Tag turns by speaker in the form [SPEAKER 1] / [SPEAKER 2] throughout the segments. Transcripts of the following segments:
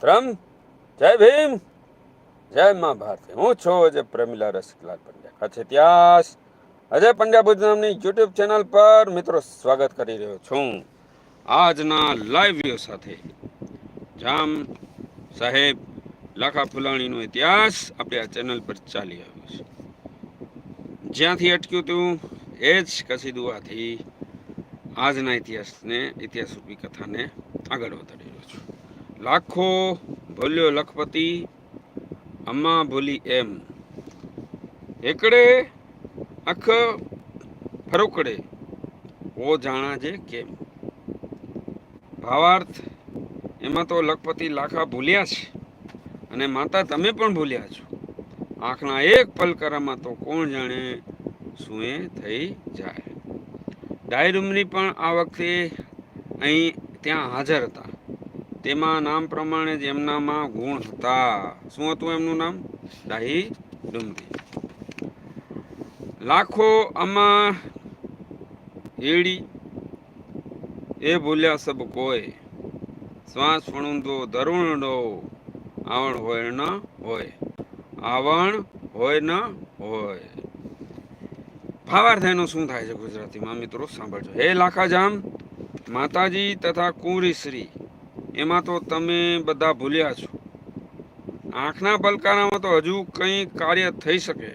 [SPEAKER 1] ત્રમ. જય ભીમ. જય મા ભારતી. હું છું અજય પ્રમિલા રસિકલાલ પંડ્યા. કચ્છ ઇતિહાસ. અજય પંડ્યા ભુજ નામની યુટ્યુબ ચેનલ પર મિત્રો સ્વાગત કરી રહ્યો છું. આજના લાઈવ વ્યૂ સાથે જામ સાહેબ લાખા ફુલાણીનો ઇતિહાસ આપણે આ ચેનલ પર ચાલી આવ્યો છે. જ્યાંથી અટક્યું હતું, એ જ કસીદુઆથી આજના ઇતિહાસને ઇતિહાસ રૂપી કથાને આગળ વધારી લાખો ભૂલ્યો લખપતિ, અમ્મા ભૂલી એમ. એકડે અખ ફરોકડે ઓ જાણા જે કેમ. ભાવાર્થ, એમાં તો લખપતિ લાખા ભૂલ્યા છે અને માતા તમે પણ ભૂલ્યા છો. આંખના એક પલકરામાં તો કોણ જાણે શું એ થઈ જાય. ડાયરુમની પણ આ વખતે અહીં ત્યાં હાજર હતા. તેમાં નામ પ્રમાણે જ એમનામાં ગુણ હતા. શું હતું એમનું નામ? દાહી ડુમરી લાખો આમાં હેડી એ ભૂલ્યા સબ કોઈ. શ્વાસ ફણુંદો ધરુણડો. આવણ હોય ન હોય. આવણ હોય ન હોય. ભાવાર્થ એનો શું થાય છે ગુજરાતીમાં મિત્રો? સાંભળજો. હે લાખાજામ, માતાજી તથા કુંવરી શ્રી. એમાં તો તમે બધા ભૂલ્યા છો. આંખના પલકારામાં તો હજુ કંઈ કાર્ય થઈ શકે.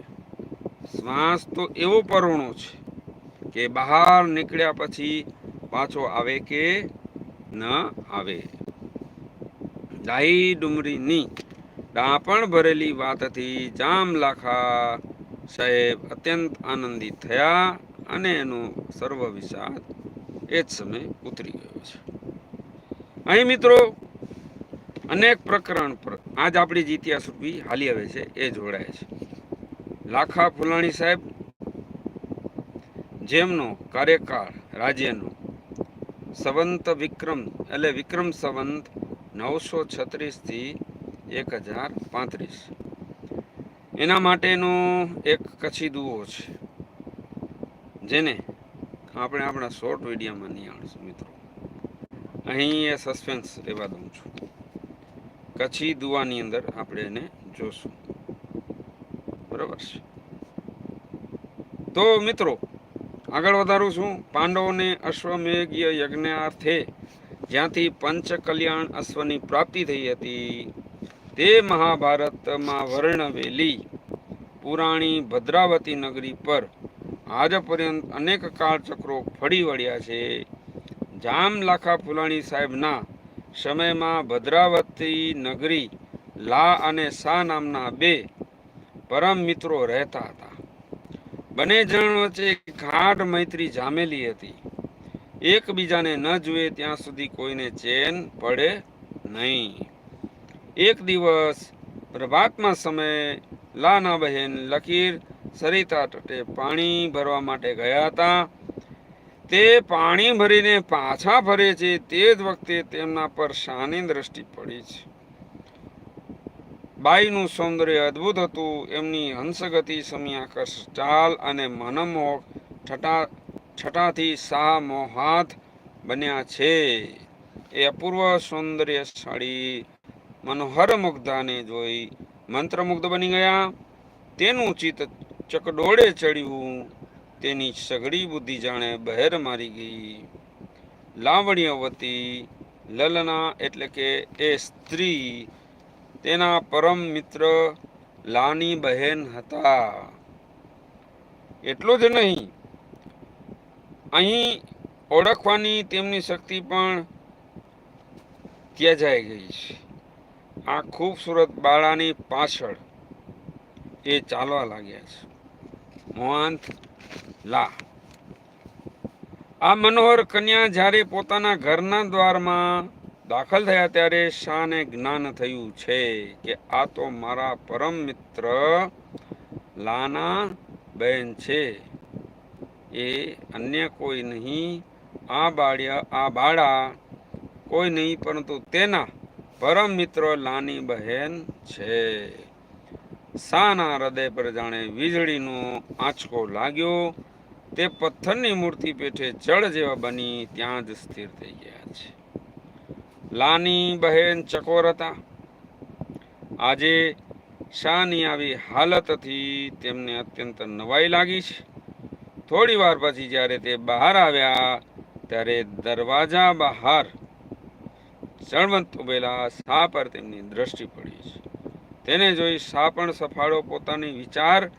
[SPEAKER 1] શ્વાસ તો એવો પરોણો છે કે બહાર નીકળ્યા પછી પાછો આવે કે ન આવે. ડાહી ડુમરીની ડાપણ ભરેલી વાતથી જામ લાખા સાહેબ અત્યંત આનંદિત થયા અને એનો સર્વ વિષાદ એ જ સમયે ઉતરી ગયો છે. અહીં મિત્રો, અનેક પ્રકરણ પર આજ આપણી જે ઇતિહાસ રૂપી હાલી આવે છે, એ જોડાય છે. લાખા ફુલાણી સાહેબ, જેમનો કાર્યકાળ રાજ્યનો સંવંત વિક્રમ, એટલે વિક્રમ સંવંત નવસો છત્રીસથી એક હજાર પાંત્રીસ. એના માટેનો એક કચ્છી દુઓ છે, જેને આપણે આપણા શોર્ટ વિડીયોમાં નિહાળીશું મિત્રો. અહીં સસ્પેન્સ રહેવા દઉં છું. કચ્છી દુવાની અંદર આપણે એને જોશું. બરાબર છે? તો મિત્રો, આગળ વધારું છું. પાંડવોને અશ્વમેઘ્ય યજ્ઞાર્થે જ્યાંથી પંચ કલ્યાણ અશ્વની પ્રાપ્તિ થઈ હતી, તે મહાભારતમાં વર્ણવેલી પુરાણી ભદ્રાવતી નગરી પર આજ પર્યંત અનેક કાળચક્રો ફળી વળ્યા છે. જામ લાખા ફુલાણી સાહેબના સમયમાં ભદ્રાવતી નગરી લા અને સા નામના બે પરમ મિત્રો રહેતા હતા. બંને જણ વચ્ચે ગાઢ મૈત્રી જામેલી હતી. એકબીજાને ન જુએ ત્યાં સુધી કોઈને ચેન પડે નહીં. એક દિવસ પ્રભાતમાં સમયે લાના બહેન લકીર સરિતા તટે પાણી ભરવા માટે ગયા હતા. તે પાણી ભરીને પાછા ફરે છે, તે જ વખતે તેમના પર શાની દ્રષ્ટિ પડી છે. બાઈનું સૌંદર્ય અદ્ભુત હતું, એમની હંસગતિ સમિયાકર્ષ ચાલ અને મનમોહક છટા છટાથી સા મોહાથ બન્યા છે. એ અપૂર્વ સૌંદર્યશાળી મનોહર મુગ્ધાને જોઈ મંત્રમુગ્ધ બની ગયા. તેનું ચિત્ત ચકડોળે ચડ્યું. તેની સઘળી બુદ્ધિ જાણે બહેર મારી ગઈ. લાવણ્યવતી લલના એટલે કે એ સ્ત્રી તેના પરમ મિત્ર લાની બહેન હતા. એટલું જ નહીં, અહીં ઓળખવાની તેમની શક્તિ પણ ત્યજાઈ ગઈ છે. આ ખૂબસૂરત બાળાની પાછળ એ ચાલવા લાગ્યા છે. મોહાંત લા. આ મનોહર કન્યા જ્યારે પોતાના ઘરના દ્વારમાં દાખલ થયા ત્યારે શાને જ્ઞાન થયું છે કે આ તો મારા પરમ મિત્ર લાના બહેન છે. એ અન્ય કોઈ નહીં, આ બાળ્યા, આ બાળા કોઈ નહીં, પરંતુ તેના પરમ મિત્ર લાની બહેન છે. શાના હૃદય પર જાણે વીજળીનો આંચકો લાગ્યો. તે પથ્થરની મૂર્તિ પેઠે જળ જેવા બની ત્યાં જ સ્થિર થઈ ગયા છે. લાની બહેન ચકોર હતા. આજે શાની આવી હાલતથી તેમને અત્યંત નવાઈ લાગી છે. થોડી વાર પછી જ્યારે તે બહાર આવ્યા, ત્યારે દરવાજા બહાર ચણવંત ઉભેલા શાહ પર તેમની દ્રષ્ટિ પડી છે. તેને જોઈ શા પણ સફાળો પોતાની વિચાર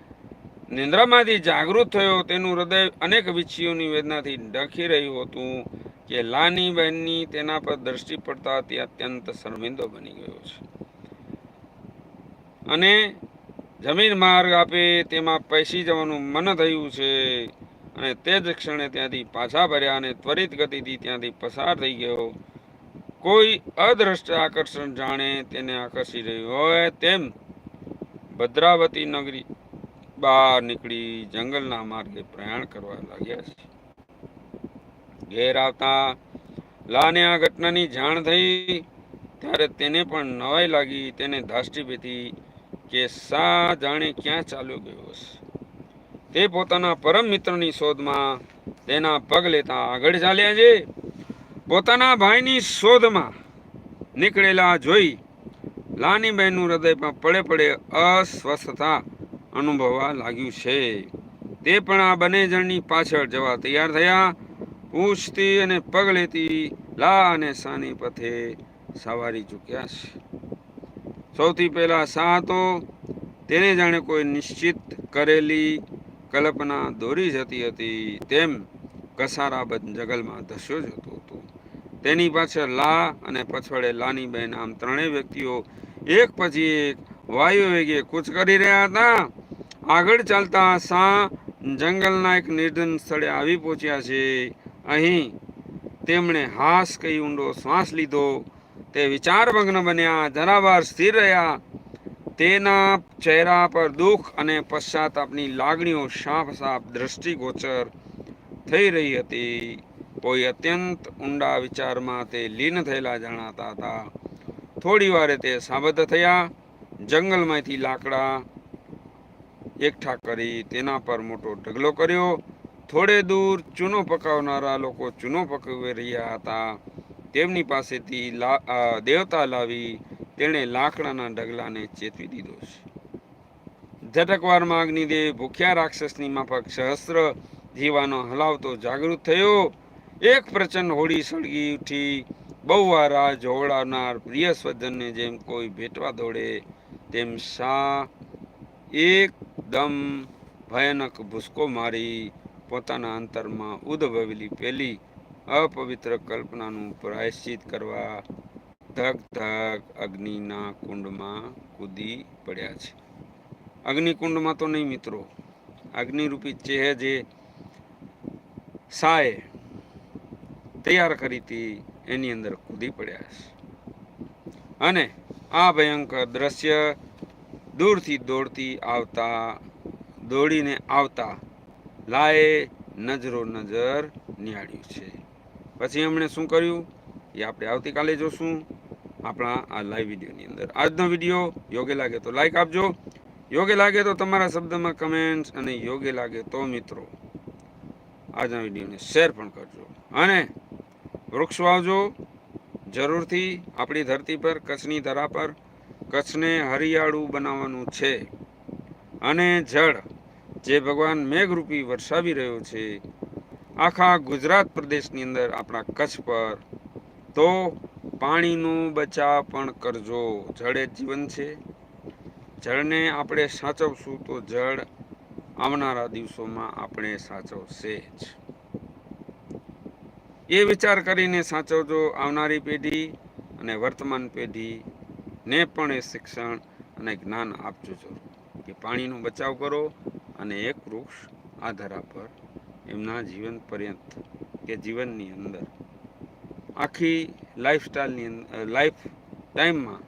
[SPEAKER 1] નિંદ્રામાંથી જાગૃત થયો. તેનું હૃદય અનેક વિચ્છીઓની વેદનાથી ડખી રહ્યું હતું કે લાની બહેનની તેના પર દ્રષ્ટિ પડતા તે અત્યંત શર્મિંદો બની ગયો છે. અને જમીન માર્ગ આપે તેમાં પૈસી જવાનું મન થયું છે અને તે જ ક્ષણે ત્યાંથી પાછા ભર્યા અને ત્વરિત ગતિથી ત્યાંથી પસાર થઈ ગયો. કોઈ અદ્રષ્ટ આકર્ષણ જાણે તેને આકર્ષી રહ્યું હોય તેમ ભદ્રાવતી નગરી બહાર નીકળી જંગલના માર્ગે પ્રયાણ કરવા લાગ્યા છે. ઘેર આવતા લાને આ ઘટનાની જાણ થઈ, ત્યારે તેને પણ નવાઈ લાગી. તેને ધાષ્ટી બેઠી કે સા જાણે ક્યાં ચાલ્યો ગયો હશે? તે પોતાના પરમ મિત્રની શોધમાં તેના પગ લેતા આગળ ચાલ્યા છે. પોતાના ભાઈની શોધમાં નીકળેલા જોઈ લાનીબેનનું હૃદયમાં પડે પડે અસ્વસ્થતા અનુભવવા લાગ્યું છે. તે પણ આ બંને જણની પાછળ જવા તૈયાર થયા. પૂછતી અને પગ લેતી લા અને સાની પથે સવારી ચૂક્યા છે. સૌથી પહેલાં સા તો તેને જાણે કોઈ નિશ્ચિત કરેલી કલ્પના દોરી જતી હતી તેમ કસારાબંધ જંગલમાં ધસ્યો જતો હતો. તેની પાછળ લા અને પછવાડે લાની બેન. આમ ત્રણેય વ્યક્તિઓ એક પછી એક વાયુ વેગે કૂચ કરી રહ્યા હતા. આગળ ચાલતા સા જંગલના એક નિર્જન સ્થળે આવી પહોંચ્યા છે. અહીં તેમણે હાસ કહી ઊંડો શ્વાસ લીધો. તે વિચારમગ્ન બન્યા. જરાવાર સ્થિર રહ્યા. તેના ચહેરા પર દુઃખ અને પશ્ચાતાપની લાગણીઓ સાફ સાફ દ્રષ્ટિગોચર થઈ રહી હતી. કોઈ અત્યંત ઊંડા વિચારમાં તે લીન થયેલા જણાતા હતા. થોડી વારે તે સાબદ્ધ થયા, જંગલમાંથી લાકડા એકઠા કરી તેના પર મોટો ઢગલો કર્યો. થોડે દૂર ચૂનો પકાવનારા લોકો ચૂનો પકવી રહ્યા હતા. તેમની પાસેથી દેવતા લાવી તેણે લાકડાના ઢગલાને ચેતવી દીધો છે. ઝટકવારમાં અગ્નિદેવ ભૂખ્યા રાક્ષસની માફક સહસ્ત્ર જીવાનો હલાવતો જાગૃત થયો. એક પ્રચંડ હોળી સળગી ઉઠી. બહુ વાર રાહ જોવડાવનાર પ્રિય સ્વજનને જેમ કોઈ ભેટવા દોડે, તેમ શા એકદમ ભયાનક ભૂસકો મારી પોતાના અંતરમાં ઉદ્ભવેલી પેલી અપવિત્ર કલ્પનાનું પ્રાયશ્ચિત કરવા ધક ધક અગ્નિના કુંડમાં કૂદી પડ્યા છે. અગ્નિકુંડમાં તો નહીં મિત્રો. અગ્નિરૂપી ચેહ જે સાએ તૈયાર કરી હતી, એની અંદર કૂદી પડ્યા છે અને આ ભયંકર દ્રશ્ય દૂરથી દોડતી આવતા, દોડીને આવતા લાએ નજરો નજર નિહાળ્યું છે. પછી એમણે શું કર્યું? એ આપણે આવતીકાલે જોશું. આપણા આ લાઈવ વિડીયોની અંદર. આજનો વીડિયો યોગ્ય લાગે તો લાઈક આપજો. યોગ્ય લાગે તો તમારા શબ્દમાં કમેન્ટ્સ અને યોગ્ય લાગે તો મિત્રો, આજના વિડીયોને શેર પણ કરજો. અને વૃક્ષ વાવજો. જરૂરથી આપણી ધરતી પર, કચ્છની ધરા પર, કચ્છને હરિયાળું બનાવવાનું છે. અને જળ જે ભગવાન મેઘરૂપી વરસાવી રહ્યો છે, આખા ગુજરાત પ્રદેશની અંદર આપણા કચ્છ પર, તો પાણીનો બચાવ પણ કરજો. જળ એ જીવન છે. જળને આપણે સાચવશું તો જળ આવનારા દિવસોમાં આપણે સાચવશે જ. એ વિચાર કરીને સાચવજો આવનારી પેઢી અને વર્તમાન પેઢીને પણ એ શિક્ષણ અને જ્ઞાન આપજો જરૂર. કે પાણીનો બચાવ કરો અને એક વૃક્ષ આ ધરા પર એમના જીવન પર્યંત કે જીવનની અંદર. આખી લાઈફસ્ટાઈલની લાઈફ ટાઈમમાં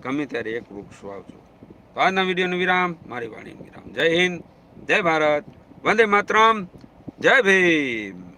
[SPEAKER 1] ગમે ત્યારે એક વૃક્ષ વાવજો. તો આજના વિડીયોનો વિરામ. મારી વાણીનો વિરામ. જય હિન્દ. જય ભારત. વંદે માતરમ. જય ભીમ.